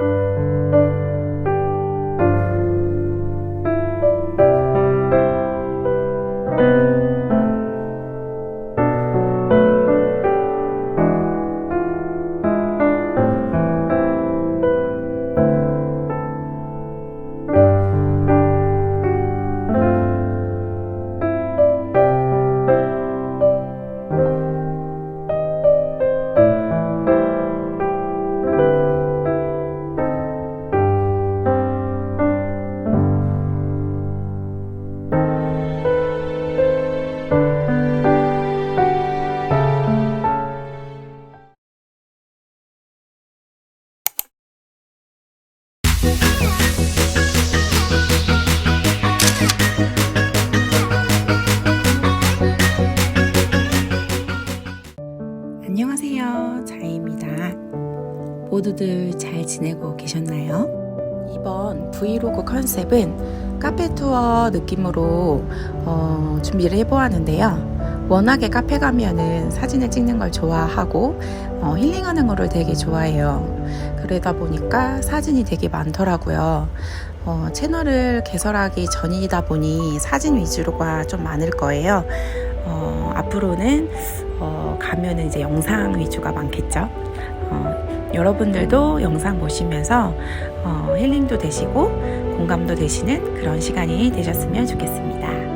안녕 모두들 잘 지내고 계셨나요? 이번 브이로그 컨셉은 카페 투어 느낌으로 어, 준비를 해보았는데요. 워낙에 카페 가면은 사진을 찍는 걸 좋아하고 어, 힐링하는 거를 되게 좋아해요. 그러다 보니까 사진이 되게 많더라고요. 어, 채널을 개설하기 전이다 보니 사진 위주로가 좀 많을 거예요. 어, 앞으로는 어, 가면은 이제 영상 위주가 많겠죠. 어, 여러분들도 영상 보시면서 어, 힐링도 되시고 공감도 되시는 그런 시간이 되셨으면 좋겠습니다.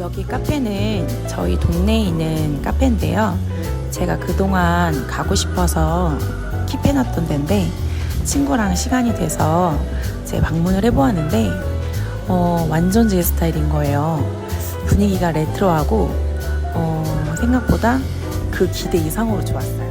여기 카페는 저희 동네에 있는 카페인데요. 제가 그동안 가고 싶어서 킵해놨던 데인데 친구랑 시간이 돼서 제 방문을 해보았는데 어, 완전 제 스타일인 거예요. 분위기가 레트로하고 어, 생각보다 그 기대 이상으로 좋았어요.